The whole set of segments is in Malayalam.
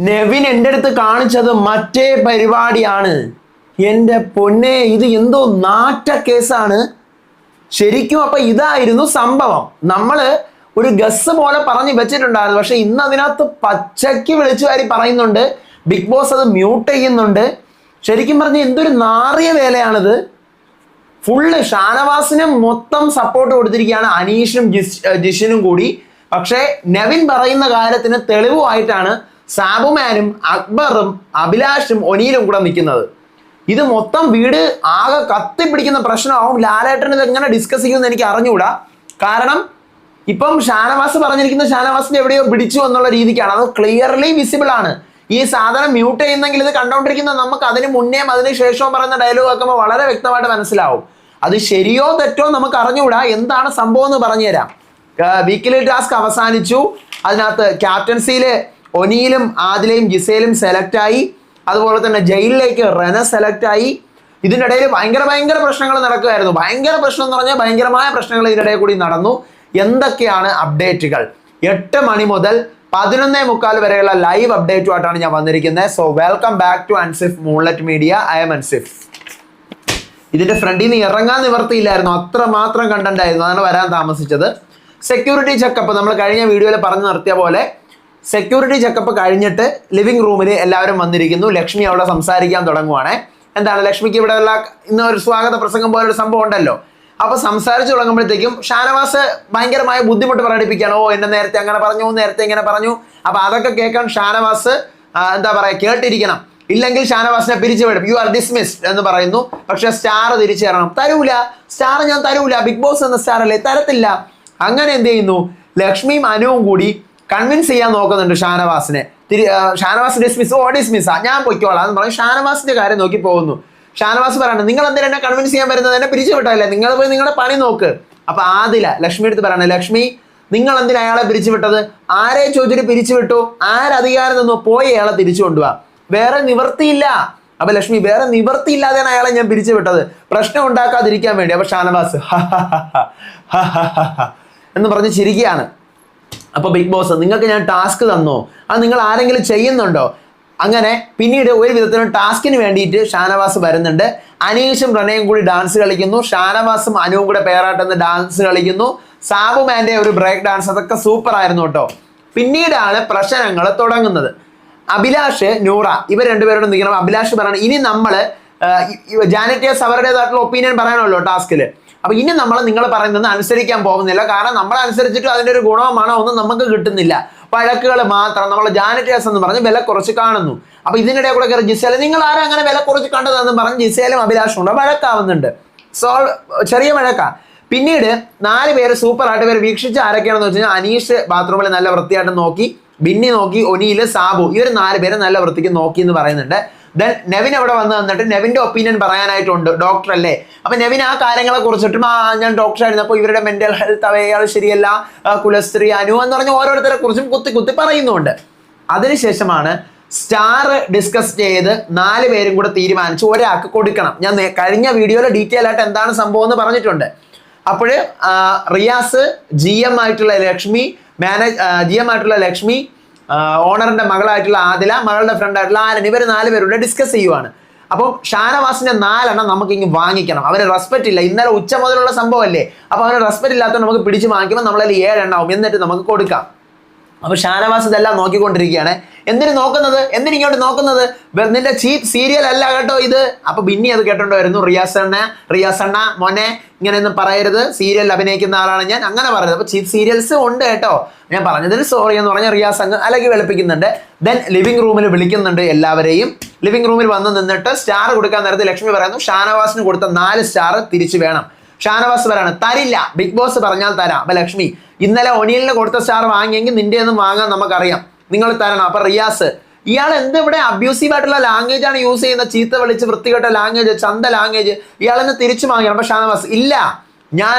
നെവിൻ എന്റെ അടുത്ത് കാണിച്ചത് മറ്റേ പരിപാടിയാണ്. എന്റെ പൊന്നെ ഇത് എന്തോ നാറ്റ കേസാണ്. ശരിക്കും അപ്പൊ ഇതായിരുന്നു സംഭവം. നമ്മൾ ഒരു ഗസ് പോലെ പറഞ്ഞു വെച്ചിട്ടുണ്ടായിരുന്നു. പക്ഷെ ഇന്ന് അതിനകത്ത് പച്ചയ്ക്ക് വിളിച്ചു വാരി പറയുന്നുണ്ട്. ബിഗ് ബോസ് അത് മ്യൂട്ട് ചെയ്യുന്നുണ്ട്. ശരിക്കും പറഞ്ഞ എന്തൊരു നാറിയ വേലയാണിത്. ഫുള്ള് ഷാനവാസിന് മൊത്തം സപ്പോർട്ട് കൊടുത്തിരിക്കുകയാണ് അനീഷിനും ജിഷിനും കൂടി. പക്ഷേ നെവിൻ പറയുന്ന കാര്യത്തിന് തെളിവുമായിട്ടാണ് സാബുമാനും അക്ബറും അഭിലാഷും ഒനീലും കൂടെ നിൽക്കുന്നത്. ഇത് മൊത്തം വീട് ആകെ കത്തിപ്പിടിക്കുന്ന പ്രശ്നമാവും. ലാലേട്ടൻ ഇത് എങ്ങനെ ഡിസ്കസ് ചെയ്യുമെന്ന് എനിക്ക് അറിഞ്ഞുകൂടാ. കാരണം ഇപ്പം ഷാനവാസ് പറഞ്ഞിരിക്കുന്ന ഷാനവാസിനെ എവിടെയോ പിടിച്ചു എന്നുള്ള രീതിക്കാണ്. അത് ക്ലിയർലി വിസിബിൾ ആണ്. ഈ സാധനം മ്യൂട്ട് ചെയ്യുന്നെങ്കിൽ ഇത് കണ്ടോണ്ടിരിക്കുന്ന നമുക്ക് അതിന് മുന്നേയും അതിന് ശേഷവും പറയുന്ന ഡയലോഗ് ആക്കുമ്പോൾ വളരെ വ്യക്തമായിട്ട് മനസ്സിലാവും. അത് ശരിയോ തെറ്റോ നമുക്ക് അറിഞ്ഞുകൂടാ. എന്താണ് സംഭവം എന്ന് പറഞ്ഞുതരാം. വീക്കിലി ടാസ്ക് അവസാനിച്ചു. അതിനകത്ത് ക്യാപ്റ്റൻസിയിൽ ഒനിയിലും ആദിലയും ജിസയിലും സെലക്ട് ആയി. അതുപോലെ തന്നെ ജയിലിലേക്ക് റെന ഇതിന്റെ ഇടയിൽ ഭയങ്കര ഭയങ്കര പ്രശ്നങ്ങൾ നടക്കുമായിരുന്നു ഭയങ്കര പ്രശ്നം എന്ന് പറഞ്ഞാൽ ഭയങ്കരമായ പ്രശ്നങ്ങൾ ഇതിനിടയിൽ കൂടി നടന്നു. എന്തൊക്കെയാണ് അപ്ഡേറ്റുകൾ എട്ട് മണി മുതൽ പതിനൊന്നേ മുക്കാൽ വരെയുള്ള ലൈവ് അപ്ഡേറ്റുമായിട്ടാണ് ഞാൻ വന്നിരിക്കുന്നത്. So welcome back to Ansif Moonlight media I am Ansif ഇതിന്റെ ഫ്രണ്ടിൽ നിന്ന് ഇറങ്ങാൻ നിവർത്തിയില്ലായിരുന്നു. അത്ര മാത്രം കണ്ടന്റ് ആയിരുന്നു. അതാണ് വരാൻ താമസിച്ചത്. സെക്യൂരിറ്റി ചെക്കപ്പ് നമ്മൾ കഴിഞ്ഞ വീഡിയോയിൽ പറഞ്ഞു നിർത്തിയ പോലെ സെക്യൂരിറ്റി ചെക്കപ്പ് കഴിഞ്ഞിട്ട് ലിവിംഗ് റൂമിൽ എല്ലാവരും വന്നിരിക്കുന്നു. ലക്ഷ്മി അവിടെ സംസാരിക്കാൻ തുടങ്ങുവാണ്. എന്താണ്? ലക്ഷ്മിക്ക് ഇവിടെ ഉള്ള ഇന്ന് ഒരു സ്വാഗത പ്രസംഗം പോലെ ഒരു സംഭവം ഉണ്ടല്ലോ. അപ്പൊ സംസാരിച്ചു തുടങ്ങുമ്പോഴത്തേക്കും ഷാനവാസ് ഭയങ്കരമായ ബുദ്ധിമുട്ട് പ്രകടിപ്പിക്കുകയാണ്. ഓ എന്നെ നേരത്തെ അങ്ങനെ പറഞ്ഞു നേരത്തെ ഇങ്ങനെ പറഞ്ഞു. അപ്പൊ അതൊക്കെ കേൾക്കാൻ ഷാനവാസ് എന്താ പറയാ കേട്ടിരിക്കണം. ഇല്ലെങ്കിൽ ഷാനവാസിനെ പിരിച്ചുവിടും യു ആർ ഡിസ്മിസ്ഡ് എന്ന് പറയുന്നു. പക്ഷെ സ്റ്റാർ തിരിച്ചു തരണം തരൂല. സ്റ്റാർ ഞാൻ തരൂല. ബിഗ് ബോസ് എന്ന സ്റ്റാർ അല്ലേ? തരത്തില്ല. അങ്ങനെ എന്ത് ചെയ്യുന്നു? ലക്ഷ്മിയും അനുവും കൂടി കൺവിൻസ് ചെയ്യാൻ നോക്കുന്നുണ്ട് ഷാനവാസിനെ. തിരി ഷാനവാസ് ഡിസ്മിസ് ഓ ഡിസ്മിസ് ഞാൻ പൊയ്ക്കോളാം എന്ന് പറഞ്ഞ്. ഷാനവാസിന്റെ കാര്യം നോക്കി പോകുന്നു. ഷാനവാസ് പറയണം നിങ്ങൾ എന്തിനാ എന്നെ കൺവിൻസ് ചെയ്യാൻ വരുന്നത്? എന്നെ പിരിച്ചു വിട്ടല്ലേ നിങ്ങൾ പോയി നിങ്ങളുടെ പണി നോക്ക്. അപ്പൊ ആദില ലക്ഷ്മി എടുത്ത് പറയണേ ലക്ഷ്മി നിങ്ങൾ എന്തിനാ അയാളെ പിരിച്ചു വിട്ടത് ആരെ ചോദിച്ചിട്ട് പിരിച്ചു വിട്ടു ആരധികാരം നിന്നു പോയി അയാളെ തിരിച്ചു കൊണ്ടുപോവാ വേറെ നിവർത്തിയില്ല. അപ്പൊ ലക്ഷ്മി വേറെ നിവർത്തിയില്ലാതെയാണ് അയാളെ ഞാൻ പിരിച്ചു വിട്ടത് പ്രശ്നം ഉണ്ടാക്കാതിരിക്കാൻ വേണ്ടി. അപ്പൊ ഷാനവാസ് എന്ന് പറഞ്ഞ് ചിരിക്കുകയാണ്. അപ്പൊ ബിഗ് ബോസ് നിങ്ങൾക്ക് ഞാൻ ടാസ്ക് തന്നോ? അത് നിങ്ങൾ ആരെങ്കിലും ചെയ്യുന്നുണ്ടോ? അങ്ങനെ പിന്നീട് ഒരു വിധത്തിലും ടാസ്കിന് വേണ്ടിയിട്ട് ഷാനവാസ് വരുന്നുണ്ട്. അനീഷും പ്രണയും കൂടി ഡാൻസ് കളിക്കുന്നു. ഷാനവാസും അനുവും കൂടെ പേരാട്ടെന്ന് ഡാൻസ് കളിക്കുന്നു. സാബുമാന്റെ ഒരു ബ്രേക്ക് ഡാൻസ് അതൊക്കെ സൂപ്പർ ആയിരുന്നു കേട്ടോ. പിന്നീടാണ് പ്രശ്നങ്ങൾ തുടങ്ങുന്നത്. അഭിലാഷ് നൂറ ഇവർ രണ്ടുപേരോട് നിൽക്കണം. അഭിലാഷ് പറയണം ഇനി നമ്മൾ ജാനറ്റിയസ് അവരുടേതായിട്ടുള്ള ഒപ്പീനിയൻ പറയണമല്ലോ ടാസ്കിൽ അപ്പൊ ഇനി നമ്മൾ നിങ്ങൾ പറയുന്നത് അനുസരിക്കാൻ പോകുന്നില്ല. കാരണം നമ്മൾ അനുസരിച്ചിട്ട് അതിന്റെ ഒരു ഗുണമോ ഒന്നും നമുക്ക് കിട്ടുന്നില്ല. വഴക്കുകൾ മാത്രം നമ്മൾ ജാനറ്റേഴ്സ് എന്ന് പറഞ്ഞ് വില കുറച്ച് കാണുന്നു. അപ്പൊ ഇതിനിടെ കൂടെ കയറി ജിസേല നിങ്ങൾ ആരും അങ്ങനെ വില കുറച്ച് കണ്ടതെന്ന് പറഞ്ഞ് ജിസേലും അഭിലാഷും ഉണ്ട് വഴക്കാവുന്നുണ്ട്. സോ ചെറിയ വഴക്കാ. പിന്നീട് നാല് പേര് സൂപ്പർ ആയിട്ട് പേര് വീക്ഷിച്ച് ആരൊക്കെയാണെന്ന് വെച്ച് കഴിഞ്ഞാൽ അനീഷ് ബാത്റൂമിൽ നല്ല വൃത്തിയായിട്ട് നോക്കി ബിന്നി നോക്കി ഒനിയിൽ സാബു. ഇവർ നാല് പേര് നല്ല വൃത്തിക്ക് നോക്കി എന്ന് പറയുന്നുണ്ട്. ദെൻ നെവിൻ അവിടെ വന്ന് നിന്നിട്ട് നെവിന്റെ ഒപ്പീനിയൻ പറയാനായിട്ടുണ്ട് ഡോക്ടർ അല്ലേ അപ്പം നെവിൻ ആ കാര്യങ്ങളെ കുറിച്ചിട്ടും ആ ഞാൻ ഡോക്ടറായിരുന്നു ആയിരുന്നപ്പോൾ ഇവരുടെ മെന്റൽ ഹെൽത്ത് അയാൾ ശരിയല്ല കുലസ്ത്രീ അനു എന്ന് പറഞ്ഞ ഓരോരുത്തരെ കുറിച്ചും കുത്തി കുത്തി പറയുന്നുണ്ട്. അതിനുശേഷമാണ് സ്റ്റാർ ഡിസ്കസ് ചെയ്ത് നാല് പേരും കൂടെ തീരുമാനിച്ച് ഒരാൾക്ക് കൊടുക്കണം. ഞാൻ കഴിഞ്ഞ വീഡിയോയിൽ ഡീറ്റെയിൽ ആയിട്ട് എന്താണ് സംഭവം എന്ന് പറഞ്ഞിട്ടുണ്ട്. അപ്പോൾ റിയാസ് ജി എം ആയിട്ടുള്ള ലക്ഷ്മി മാനേജ് ജി എം ആയിട്ടുള്ള ലക്ഷ്മി ഓണറിന്റെ മകളായിട്ടുള്ള ആദില മകളുടെ ഫ്രണ്ട് ആയിട്ടുള്ള ആരൻ ഇവർ നാല് പേരുടെ ഡിസ്കസ് ചെയ്യുവാണ്. അപ്പം ഷാനവാസിന്റെ നാലെണ്ണം നമുക്ക് ഇങ്ങ് വാങ്ങിക്കണം. അവന് റെസ്പെക്റ്റ് ഇല്ല. ഇന്നലെ ഉച്ച മുതലുള്ള സംഭവമല്ലേ? അപ്പൊ അവന് റെസ്പെക്റ്റ് ഇല്ലാത്തത് നമുക്ക് പിടിച്ച് വാങ്ങിക്കുമ്പോൾ നമ്മളതിൽ ഏഴെണ്ണാവും. എന്നിട്ട് നമുക്ക് കൊടുക്കാം. അപ്പൊ ഷാനവാസ് ഇതെല്ലാം നോക്കിക്കൊണ്ടിരിക്കുകയാണ്. എന്തിനു നോക്കുന്നത്? എന്തിനു ഇങ്ങോട്ട് നോക്കുന്നത്? നിന്റെ ചീപ്പ് സീരിയൽ അല്ല കേട്ടോ ഇത്. അപ്പൊ ബിന്നി അത് കേട്ടോണ്ട് വരുന്നു. റിയാസ് മോനെ റിയാസ് ഒന്നും മോനെ ഇങ്ങനെയൊന്നും പറയരുത്. സീരിയൽ അഭിനയിക്കുന്ന ആളാണ് ഞാൻ. അങ്ങനെ പറയുന്നത് അപ്പൊ ചീപ്പ് സീരിയൽസ് ഉണ്ട് കേട്ടോ. ഞാൻ പറഞ്ഞതിന് സോറി എന്ന് പറഞ്ഞ റിയാസ് അങ്ങ് അലകി വെളുപ്പിക്കുന്നുണ്ട്. ദെൻ ലിവിംഗ് റൂമിൽ വിളിക്കുന്നുണ്ട് എല്ലാവരെയും. ലിവിംഗ് റൂമിൽ വന്ന് നിന്നിട്ട് സ്റ്റാർ കൊടുക്കാൻ നേരത്തെ ലക്ഷ്മി പറയുന്നു ഷാനവാസിന് കൊടുത്ത നാല് സ്റ്റാർ തിരിച്ചു വേണം. ഷാനവാസ് പറയാണ് തരില്ല. ബിഗ് ബോസ് പറഞ്ഞാൽ തരാം. അപ്പൊ ലക്ഷ്മി ഇന്നലെ ഒനിയലിന് കൊടുത്ത സ്റ്റാർ വാങ്ങിയെങ്കിൽ നിന്റെ ഒന്നും വാങ്ങാൻ നമുക്കറിയാം. നിങ്ങൾ തരണം. അപ്പൊ റിയാസ് ഇയാൾ എന്ത് ഇവിടെ അബ്യൂസീവ് ആയിട്ടുള്ള ലാംഗ്വേജ് ആണ് യൂസ് ചെയ്യുന്ന ചീത്ത വിളിച്ച് വൃത്തികെട്ട ലാംഗ്വേജ് ചന്ത ലാംഗ്വേജ് ഇയാൾ എന്നെ തിരിച്ചു വാങ്ങിയാണ് അപ്പൊ ഷാനവാസ് ഇല്ല. ഞാൻ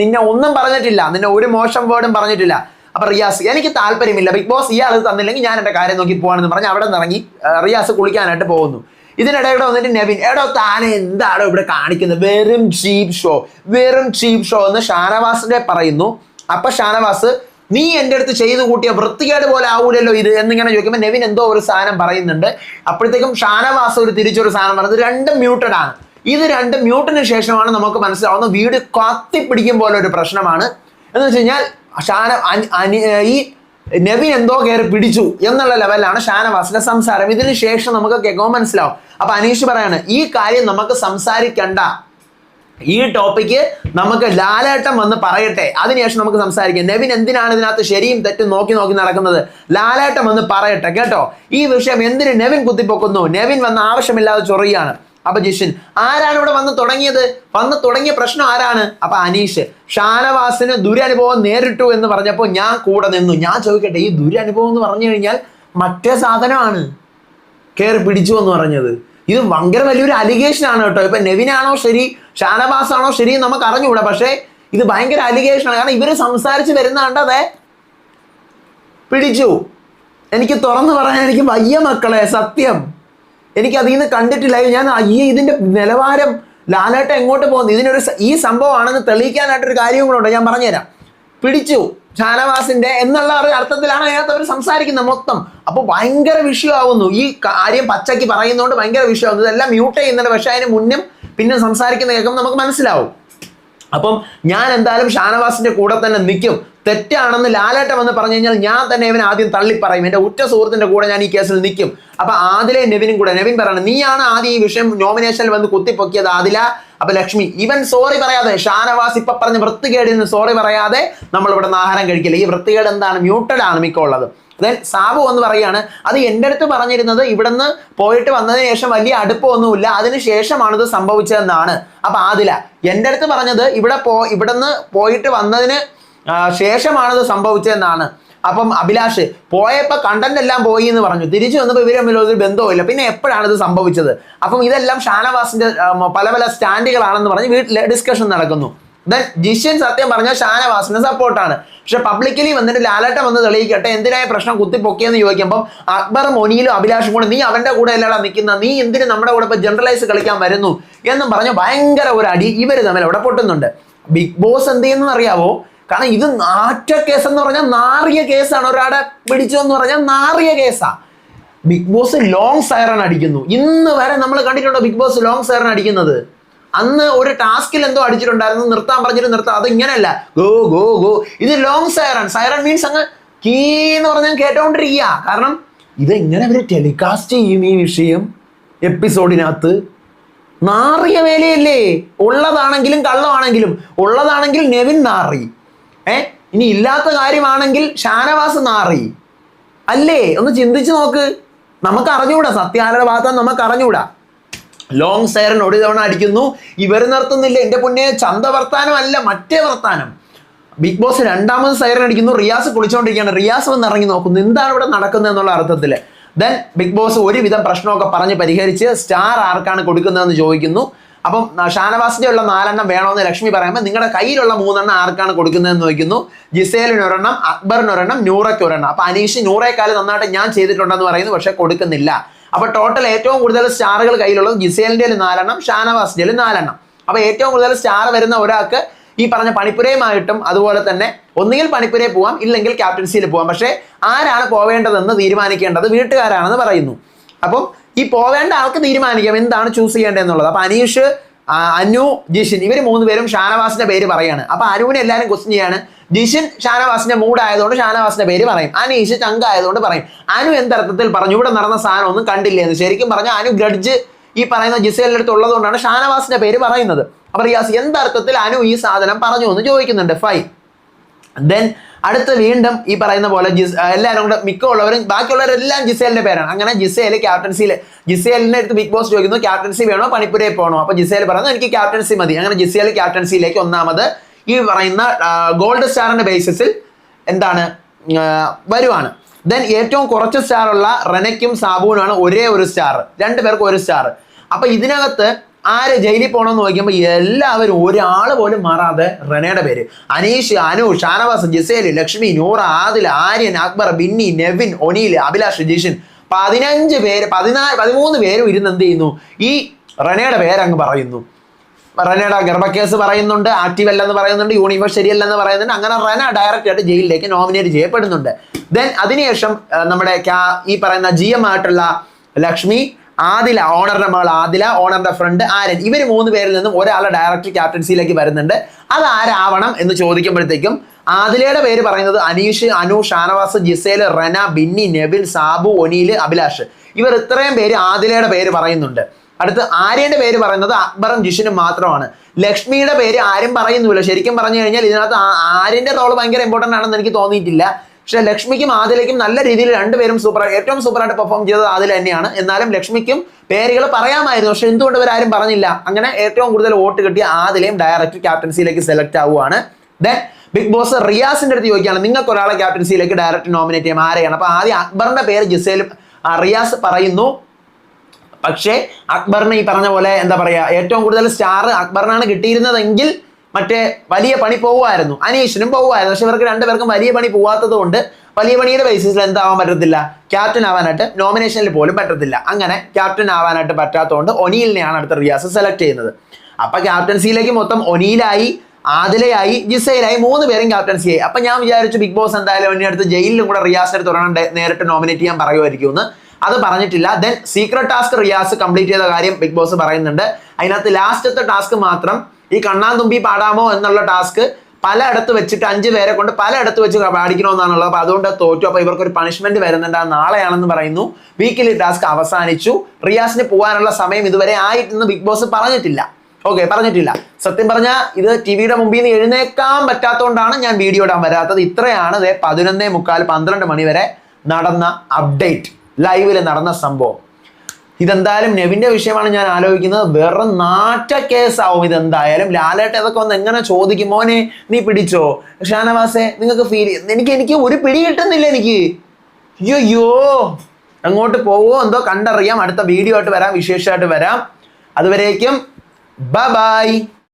നിന്നെ ഒന്നും പറഞ്ഞിട്ടില്ല. നിന്നെ ഒരു മോശം വേർഡും പറഞ്ഞിട്ടില്ല. അപ്പൊ റിയാസ് എനിക്ക് താല്പര്യമില്ല. ബിഗ് ബോസ് ഇയാൾ തന്നില്ലെങ്കിൽ ഞാൻ എന്റെ കാര്യം നോക്കി പോവാണെന്ന് പറഞ്ഞ് അവിടെ നിന്ന് ഇറങ്ങി റിയാസ് കുളിക്കാനായിട്ട് പോകുന്നു. ഇതിനിടെ ഇവിടെ വന്നിട്ട് നെവിൻ എടോ താനെ എന്താണോ ഇവിടെ കാണിക്കുന്നത്? വെറും ചീപ് ഷോ വെറും ചീപ് ഷോ എന്ന് ഷാനവാസിന്റെ പറയുന്നു. അപ്പൊ ഷാനവാസ് നീ എന്റെ അടുത്ത് ചെയ്തു കൂട്ടിയ വൃത്തികേട് പോലെ ആവൂലല്ലോ ഇത്? എന്നിങ്ങനെ ചോദിക്കുമ്പോൾ നെവിൻ എന്തോ ഒരു സാധനം പറയുന്നുണ്ട്. അപ്പോഴത്തേക്കും ഷാനവാസ് ഒരു തിരിച്ചൊരു സാധനം പറഞ്ഞത് രണ്ടും മ്യൂട്ടഡ് ആണ്. ഇത് രണ്ടും മ്യൂട്ടിന് ശേഷമാണ് നമുക്ക് മനസ്സിലാവുന്നത് വീട് കത്തിപ്പിടിക്കും പോലെ ഒരു പ്രശ്നമാണ്. എന്ന് വെച്ച് കഴിഞ്ഞാൽ ഷാന ഈ നബിൻ എന്തോ കയറി പിടിച്ചു എന്നുള്ള ലെവലിലാണ് ഷാനവാസിന്റെ സംസാരം. ഇതിന് ശേഷം നമുക്ക് കേൾക്കുമ്പോൾ മനസ്സിലാവും. അപ്പൊ അനീഷ് പറയാണ് ഈ കാര്യം നമുക്ക് സംസാരിക്കണ്ട. ഈ ടോപ്പിക്ക് നമുക്ക് ലാലേട്ടൻ വന്ന് പറയട്ടെ. അതിനുശേഷം നമുക്ക് സംസാരിക്കാം. നെവിൻ എന്തിനാണ് ഇതിനകത്ത് ശരിയും തെറ്റും നോക്കി നോക്കി നടക്കുന്നത്? ലാലേട്ടൻ വന്ന് പറയട്ടെ കേട്ടോ? ഈ വിഷയം എന്തിന് നെവിൻ കുത്തിപ്പൊക്കുന്നു? നെവിൻ വന്ന് ആവശ്യമില്ലാതെ ചൊറിയാണ്. അപ്പൊ ജിഷിൻ ആരാണ് ഇവിടെ വന്ന് തുടങ്ങിയത്? വന്ന് തുടങ്ങിയ പ്രശ്നം ആരാണ്? അപ്പൊ അനീഷ്. ഷാനവാസിന് ദുരനുഭവം നേരിട്ടു എന്ന് പറഞ്ഞപ്പോൾ ഞാൻ കൂടെ നിന്നു. ഞാൻ ചോദിക്കട്ടെ ഈ ദുരനുഭവം എന്ന് പറഞ്ഞു കഴിഞ്ഞാൽ മറ്റേ സാധനമാണ്. കയറി പിടിച്ചു എന്ന് പറഞ്ഞത്. ഇത് ഭയങ്കര വലിയൊരു അലിഗേഷൻ ആണ് കേട്ടോ. ഇപ്പൊ നെവിനാണോ ശരി ഷാനവാസ് ആണോ ശരി നമുക്ക് അറിഞ്ഞുകൂടാ. പക്ഷേ ഇത് ഭയങ്കര അലിഗേഷൻ ആണ്. കാരണം ഇവർ സംസാരിച്ച് വരുന്ന അതെ പിടിച്ചു. എനിക്ക് തുറന്നു പറയാൻ എനിക്ക് വയ്യ മക്കളെ സത്യം. എനിക്ക് അതിൽ നിന്ന് കണ്ടിട്ടില്ല. ഞാൻ ഈ ഇതിന്റെ നിലവാരം ലാലേട്ട എങ്ങോട്ട് പോകുന്നു? ഇതിനൊരു ഈ സംഭവമാണെന്ന് തെളിയിക്കാനായിട്ടൊരു കാര്യവും കൂടെ ഞാൻ പറഞ്ഞുതരാം. പിടിച്ചു ഷാനവാസിന്റെ എന്നുള്ള ഒരു അർത്ഥത്തിലാണ് അതിനകത്ത് അവർ സംസാരിക്കുന്നത് മൊത്തം. അപ്പോൾ ഭയങ്കര വിഷയമാവുന്നു. ഈ കാര്യം പച്ചയ്ക്ക് പറയുന്നതുകൊണ്ട് ഭയങ്കര വിഷയമാവുന്നു. ഇതെല്ലാം മ്യൂട്ട് ചെയ്യുന്നുണ്ട്. പക്ഷെ അതിന് മുന്നും പിന്നെ സംസാരിക്കുന്ന കേൾക്കുമ്പോൾ നമുക്ക് മനസ്സിലാവും. അപ്പം ഞാൻ എന്തായാലും ഷാനവാസിന്റെ കൂടെ തന്നെ നിൽക്കും. തെറ്റാണെന്ന് ലാലേട്ട വന്ന് പറഞ്ഞു കഴിഞ്ഞാൽ ഞാൻ തന്നെ ഇവൻ ആദ്യം തള്ളി പറയും എന്റെ ഉറ്റ സുഹൃത്തിന്റെ കൂടെ ഞാൻ ഈ കേസിൽ നിൽക്കും. അപ്പൊ ആദിലെ നെവിനും കൂടെ. നെവിൻ പറയണം നീയാണ് ആദ്യം ഈ വിഷയം നോമിനേഷനിൽ വന്ന് കുത്തിപ്പൊക്കിയത് ആദില? അപ്പൊ ലക്ഷ്മി ഇവൻ സോറി പറയാതെ. ഷാനവാസ് ഇപ്പൊ പറഞ്ഞ വൃത്തികേടിന് സോറി പറയാതെ നമ്മൾ ഇവിടെ നിന്ന് ആഹാരം കഴിക്കില്ല. ഈ വൃത്തികേട് എന്താണ്? മ്യൂട്ടഡ് ആണ് മിക്ക ഉള്ളത് ദെൻ സാബു എന്ന് പറയുകയാണ് അത് എന്റെ അടുത്ത് പറഞ്ഞിരുന്നത് ഇവിടുന്ന് പോയിട്ട് വന്നതിന് ശേഷം വലിയ അടുപ്പമൊന്നുമില്ല അതിന് ശേഷമാണ് ഇത് സംഭവിച്ചതെന്നാണ്. അപ്പൊ ആദില എന്റെ അടുത്ത് പറഞ്ഞത് ഇവിടെ പോ ഇവിടുന്ന് പോയിട്ട് വന്നതിന് ശേഷമാണ് ശേഷമാണിത് സംഭവിച്ചതെന്നാണ്. അപ്പം അഭിലാഷ് പോയപ്പോൾ കണ്ടന്റ് എല്ലാം പോയി എന്ന് പറഞ്ഞു. തിരിച്ചു വന്നപ്പോൾ ഇവർ തമ്മിൽ ഒരു ബന്ധവുമില്ല. പിന്നെ എപ്പോഴാണ് ഇത് സംഭവിച്ചത്? അപ്പം ഇതെല്ലാം ഷാനവാസിന്റെ പല പല സ്റ്റാൻഡുകളാണെന്ന് പറഞ്ഞ് വീട്ടിൽ ഡിസ്കഷൻ നടക്കുന്നു. ദെൻ ജിഷ്യൻ സത്യം പറഞ്ഞാൽ ഷാനവാസിന് സപ്പോർട്ടാണ് പക്ഷെ പബ്ലിക്കലി വന്നിട്ട് ലാലേട്ടൻ വന്ന് തെളിയിക്കട്ടെ എന്തിനായ പ്രശ്നം കുത്തിപ്പൊക്കിയെന്ന് ചോദിക്കുമ്പോൾ അക്ബർ ഒനിയിലും അഭിലാഷും കൂടെ നീ അവന്റെ കൂടെ അല്ലടാ നിൽക്കുന്ന നീ എന്തിന് നമ്മുടെ കൂടെ ഇപ്പൊ ജനറലൈസ് കളിക്കാൻ വരുന്നു എന്നും പറഞ്ഞ് ഭയങ്കര ഒരു അടി ഇവർ തമ്മിൽ അവിടെ പൊട്ടുന്നുണ്ട്. ബിഗ് ബോസ് എന്ത് ചെയ്യുന്ന അറിയാവോ? കാരണം ഇത് നാറ്റ കേസ് എന്ന് പറഞ്ഞാൽ നാറിയ കേസാണ് ഒരാടെ പിടിച്ചു എന്ന് പറഞ്ഞാൽ നാറിയ കേസാ ബിഗ് ബോസ് ലോങ് സൈറൺ അടിക്കുന്നു. ഇന്ന് വരെ നമ്മൾ കണ്ടിട്ടുണ്ടോ ബിഗ് ബോസ് ലോങ് സൈറൺ അടിക്കുന്നത്? അന്ന് ഒരു ടാസ്കിൽ എന്തോ അടിച്ചിട്ടുണ്ടായിരുന്നു നിർത്താൻ പറഞ്ഞിട്ട് നിർത്താം അത് ഇങ്ങനെയല്ല ഗോ ഗോ ഗോ. ഇത് ലോങ് സൈറൺ സൈറൺ മീൻസ് അങ്ങ് കീ എന്ന് പറഞ്ഞാൽ കേട്ടോണ്ടിരിക്കുക കാരണം ഇത് ഇങ്ങനെ അവർ ടെലികാസ്റ്റ് ചെയ്യും ഈ വിഷയം എപ്പിസോഡിനകത്ത് നാറിയ വേലയല്ലേ? ഉള്ളതാണെങ്കിലും കള്ളമാണെങ്കിലും. ഉള്ളതാണെങ്കിൽ നെവിൻ നാറി. ഏ? ഇനി ഇല്ലാത്ത കാര്യമാണെങ്കിൽ ഷാനവാസ് നാറി. അല്ലേ? ഒന്ന് ചിന്തിച്ചു നോക്ക്. നമുക്ക് അറിഞ്ഞുകൂടാ സത്യാരുടെ ഭാഗത്ത് നമുക്ക് അറിഞ്ഞൂടാ ലോങ് സൈറൻ ഒരു തവണ അടിക്കുന്നു. ഇവർ നിർത്തുന്നില്ല. എന്റെ പൊന്നെ ചന്ത വർത്താനം അല്ല മറ്റേ വർത്താനം. ബിഗ് ബോസ് രണ്ടാമത് സൈറൻ അടിക്കുന്നു. റിയാസ് കുളിച്ചുകൊണ്ടിരിക്കുകയാണ് റിയാസ് വന്ന് ഇറങ്ങി നോക്കുന്നു. എന്താണ് ഇവിടെ നടക്കുന്നത് എന്നുള്ള അർത്ഥത്തിൽ ദെൻ ബിഗ് ബോസ് ഒരുവിധം പ്രശ്നമൊക്കെ പറഞ്ഞ് പരിഹരിച്ച് സ്റ്റാർ ആർക്കാണ് കൊടുക്കുന്നതെന്ന് ചോദിക്കുന്നു. അപ്പം ഷാനവാസിന്റെ ഉള്ള നാലെണ്ണം വേണമെന്ന് ലക്ഷ്മി പറയുമ്പോൾ നിങ്ങളുടെ കയ്യിലുള്ള മൂന്നെണ്ണം ആർക്കാണ് കൊടുക്കുന്നതെന്ന് ചോദിക്കുന്നു. ജിസേലിന് ഒരെണ്ണം അക്ബറിന് ഒരെണ്ണം നൂറയ്ക്ക് ഒരെണ്ണം അപ്പം അനീഷ് നൂറേക്കാൾ നന്നായിട്ട് ഞാൻ ചെയ്തിട്ടുണ്ടെന്ന് പറയുന്നു പക്ഷേ കൊടുക്കുന്നില്ല. അപ്പൊ ടോട്ടൽ ഏറ്റവും കൂടുതൽ സ്റ്റാറുകൾ കയ്യിലുള്ളത് ജിസേലിന്റെ നാലെണ്ണം ഷാനവാസിന്റെ നാലെണ്ണം. അപ്പൊ ഏറ്റവും കൂടുതൽ സ്റ്റാർ വരുന്ന ഒരാൾക്ക് ഈ പറഞ്ഞ പണിപ്പുരയുമായിട്ടും അതുപോലെ തന്നെ ഒന്നുകിൽ പണിപ്പുരയിൽ പോവാം ഇല്ലെങ്കിൽ ക്യാപ്റ്റൻസിയിൽ പോവാം. പക്ഷേ ആരാണ് പോവേണ്ടതെന്ന് തീരുമാനിക്കേണ്ടത് വീട്ടുകാരാണെന്ന് പറയുന്നു. അപ്പം ഈ പോവേണ്ട ആൾക്ക് തീരുമാനിക്കാം. എന്താണ് ചൂസ് ചെയ്യേണ്ടതെന്നുള്ളത്? അപ്പൊ അനീഷ് അനു ജിഷിൻ ഇവർ മൂന്ന് പേരും ഷാനവാസിന്റെ പേര് പറയാണ്. അപ്പൊ അനുവിനെ എല്ലാവരും ക്വസ്റ്റ്യൻ ചെയ്യാണ്. ജിഷിൻ ഷാനവാസിന്റെ മൂഡ് ആയതുകൊണ്ട് ഷാനവാസിന്റെ പേര് പറയും. അനീഷ് ചങ്ക ആയതുകൊണ്ട് പറയും. അനു എന്തർത്ഥത്തിൽ പറഞ്ഞു? ഇവിടെ നടന്ന സാധനം ഒന്നും കണ്ടില്ല എന്ന്. ശരിക്കും പറഞ്ഞാൽ അനു ഗ്രഡ്ജ് ഈ പറയുന്ന ജിസേലിന്റെ അടുത്ത് ഉള്ളതുകൊണ്ടാണ് ഷാനവാസിന്റെ പേര് പറയുന്നത്. അപ്പൊ റിയാസ് എന്തർത്ഥത്തിൽ അനു ഈ സാധനം പറഞ്ഞു എന്ന് ചോദിക്കുന്നുണ്ട്? ഫൈൻ. ദെൻ അടുത്ത് വീണ്ടും ഈ പറയുന്ന പോലെ ജിസ് എല്ലാവരും കൂടെ മിക്കുള്ളവരും ബാക്കിയുള്ളവരെല്ലാം ജിസേലിന്റെ പേരാണ്. അങ്ങനെ ജിസേൽ ക്യാപ്റ്റൻസിയിൽ ജിസേലിന്റെ അടുത്ത് ബിഗ് ബോസ് ചോദിക്കുന്നു ക്യാപ്റ്റൻസി വേണോ? പണിപ്പുരയിൽ പോകണോ അപ്പൊ ജിസേൽ പറയുന്നു എനിക്ക് ക്യാപ്റ്റൻസി മതി. അങ്ങനെ ജിസേൽ ക്യാപ്റ്റൻസിയിലേക്ക് ഒന്നാമത് ഈ പറയുന്ന ഗോൾഡ് സ്റ്റാറിന്റെ ബേസിസിൽ എന്താണ് വരുവാണ്. ദെൻ ഏറ്റവും കുറച്ച് സ്റ്റാർ ഉള്ള റെനയ്ക്കും സാബുവിനാണ് ഒരേ ഒരു സ്റ്റാർ രണ്ടുപേർക്കും ഒരു സ്റ്റാർ അപ്പൊ ഇതിനകത്ത് ആര് ജയിലിൽ പോകണമെന്ന് നോക്കുമ്പോൾ എല്ലാവരും ഒരാൾ പോലും മാറാതെ റെനയുടെ പേര്. Aneesh Anu Shanavas Gizele Lakshmi Noora Adil Aryan Akbar Binny Nevin O'Neill Abhilash Jishin. പതിനഞ്ച് പേര് പതിനാല് പതിമൂന്ന് പേരും ഇരുന്ന് എന്ത് ചെയ്യുന്നു? ഈ റെനയുടെ പേരങ്ങ് പറയുന്നു. റനയുടെ ഗർഭക്കേസ് പറയുന്നുണ്ട് ആക്റ്റീവ് അല്ലെന്ന് പറയുന്നുണ്ട് യൂണിവേഴ്സ് ശരിയല്ലെന്ന് പറയുന്നുണ്ട്. അങ്ങനെ റന ഡയറക്റ്റ് ആയിട്ട് ജയിലിലേക്ക് നോമിനേറ്റ് ചെയ്യപ്പെടുന്നുണ്ട്. ദെൻ അതിനുശേഷം നമ്മുടെ ഈ പറയുന്ന ജി എം ആയിട്ടുള്ള ലക്ഷ്മി ആദില ഓണറിന്റെ മകൾ ആദില ഓണറിന്റെ ഫ്രണ്ട് ആരൻ ഇവർ മൂന്ന് പേരിൽ നിന്നും ഒരാളെ ഡയറക്ടർ ക്യാപ്റ്റൻസിയിലേക്ക് വരുന്നുണ്ട്. അത് ആരാവണം എന്ന് ചോദിക്കുമ്പോഴത്തേക്കും ആദിലയുടെ പേര് പറയുന്നത് അനീഷ് അനു ഷാനവാസ് ജിസേൽ റന ബിന്നി നെബിൻ സാബു ഒനീൽ അഭിലാഷ്. ഇവർ ഇത്രയും പേര് ആദിലയുടെ പേര് പറയുന്നുണ്ട്. അടുത്ത് ആര്യന്റെ പേര് പറയുന്നത് അക്ബറും ജിഷിനും മാത്രമാണ്. ലക്ഷ്മിയുടെ പേര് ആരും പറയുന്നില്ല. ശരിക്കും പറഞ്ഞു കഴിഞ്ഞാൽ ഇതിനകത്ത് ആര്യന്റെ റോൾ ഭയങ്കര ഇമ്പോർട്ടന്റ് ആണെന്ന് എനിക്ക് തോന്നിയിട്ടില്ല. പക്ഷെ ലക്ഷ്മിക്കും ആദിലയ്ക്കും നല്ല രീതിയിൽ രണ്ടുപേരും സൂപ്പർ ഏറ്റവും സൂപ്പറായിട്ട് പെർഫോം ചെയ്തത് ആദില തന്നെയാണ്. എന്നാലും ലക്ഷ്മിക്കും പേരുകൾ പറയാമായിരുന്നു. പക്ഷെ എന്തുകൊണ്ട് ഇവരാരും പറഞ്ഞില്ല? അങ്ങനെ ഏറ്റവും കൂടുതൽ വോട്ട് കിട്ടിയ ആദിലയും ഡയറക്റ്റ് ക്യാപ്റ്റൻസിയിലേക്ക് സെലക്ട് ആവുകയാണ് ദെൻ ബിഗ് ബോസ് റിയാസിന്റെ അടുത്ത് ചോദിക്കുകയാണ് നിങ്ങൾക്ക് ഒരാളെ ക്യാപ്റ്റൻസിയിലേക്ക് ഡയറക്റ്റ് നോമിനേറ്റ് ചെയ്യാം. ആരെയാണ്? അപ്പൊ ആദ്യം അക്ബറിന്റെ പേര് ജിസേൽ റിയാസ് പറയുന്നു. പക്ഷേ അക്ബറിന് ഈ പറഞ്ഞ പോലെ എന്താ പറയാ ഏറ്റവും കൂടുതൽ സ്റ്റാർ അക്ബറിനാണ് കിട്ടിയിരുന്നതെങ്കിൽ മറ്റേ വലിയ പണി പോവുമായിരുന്നു. അനീഷിനും പോവുമായിരുന്നു. പക്ഷെ ഇവർക്ക് രണ്ടുപേർക്കും വലിയ പണി പോവാത്തത് കൊണ്ട് വലിയ പണിയുടെ ബേസിസിൽ എന്താവാൻ പറ്റത്തില്ല. ക്യാപ്റ്റൻ ആവാനായിട്ട് നോമിനേഷനിൽ പോലും പറ്റത്തില്ല. അങ്ങനെ ക്യാപ്റ്റൻ ആവാനായിട്ട് പറ്റാത്തതുകൊണ്ട് ഒനിയിലിനെയാണ് അടുത്ത റിയാസ് സെലക്ട് ചെയ്യുന്നത്. അപ്പൊ ക്യാപ്റ്റൻസിയിലേക്ക് മൊത്തം ഒനിയിലായി ആദിലയായി ജിസയിലായി മൂന്ന് പേരും ക്യാപ്റ്റൻസി ആയി. അപ്പൊ ഞാൻ വിചാരിച്ചു ബിഗ് ബോസ് എന്തായാലും ഒന്നിനടുത്ത് ജയിലിലും കൂടെ റിയാസിനെ അടുത്ത് നേരിട്ട് നോമിനേറ്റ് ചെയ്യാൻ പറയുമായിരിക്കും എന്ന് അത് പറഞ്ഞിട്ടില്ല. Then secret task Riyas complete ചെയ്ത കാര്യം ബിഗ് ബോസ് പറയുന്നുണ്ട്. അതിനകത്ത് ലാസ്റ്റത്തെ ടാസ്ക് മാത്രം ഈ കണ്ണാൻ തുമ്പി പാടാമോ എന്നുള്ള ടാസ്ക് പലയിടത്ത് വെച്ചിട്ട് അഞ്ച് പേരെ കൊണ്ട് പലയിടത്ത് വെച്ച് പാടിക്കണമെന്നാണുള്ളത്. അപ്പൊ അതുകൊണ്ട് തോറ്റു. അപ്പൊ ഇവർക്കൊരു പണിഷ്മെന്റ് വരുന്നുണ്ട്. നാളെയാണെന്ന് പറയുന്നു. വീക്കിലി ടാസ്ക് അവസാനിച്ചു. റിയാസിന് പോകാനുള്ള സമയം ഇതുവരെ ആയിട്ടെന്ന് ബിഗ് ബോസ് പറഞ്ഞിട്ടില്ല. ഓക്കെ പറഞ്ഞിട്ടില്ല. സത്യം പറഞ്ഞാൽ ഇത് ടി വിയുടെ മുമ്പിൽ നിന്ന് എഴുന്നേക്കാൻ പറ്റാത്തതുകൊണ്ടാണ് ഞാൻ വീഡിയോ ഇടാൻ വരാത്തത്. ഇത്രയാണ് പതിനൊന്നേ മുക്കാൽ പന്ത്രണ്ട് മണി വരെ നടന്ന അപ്ഡേറ്റ് ലൈവിൽ നടന്ന സംഭവം. ഇതെന്തായാലും നെവിന്റെ വിഷയമാണ് ഞാൻ ആലോചിക്കുന്നത്. വെറും നാറ്റ കേസാവും ഇതെന്തായാലും. ലാലേട്ട ഇതൊക്കെ ഒന്ന് എങ്ങനെ ചോദിക്കും? മോനെ നീ പിടിച്ചോ? ഷാനവാസെ നിങ്ങൾക്ക് ഫീൽ എനിക്ക് എനിക്ക് ഒരു പിടി കിട്ടുന്നില്ല എനിക്ക്. അയ്യോ അങ്ങോട്ട് പോവോ? എന്തോ കണ്ടറിയാം. അടുത്ത വീഡിയോ ആയിട്ട് വരാം. വിശേഷമായിട്ട് വരാം. അതുവരേക്കും ബ ബൈ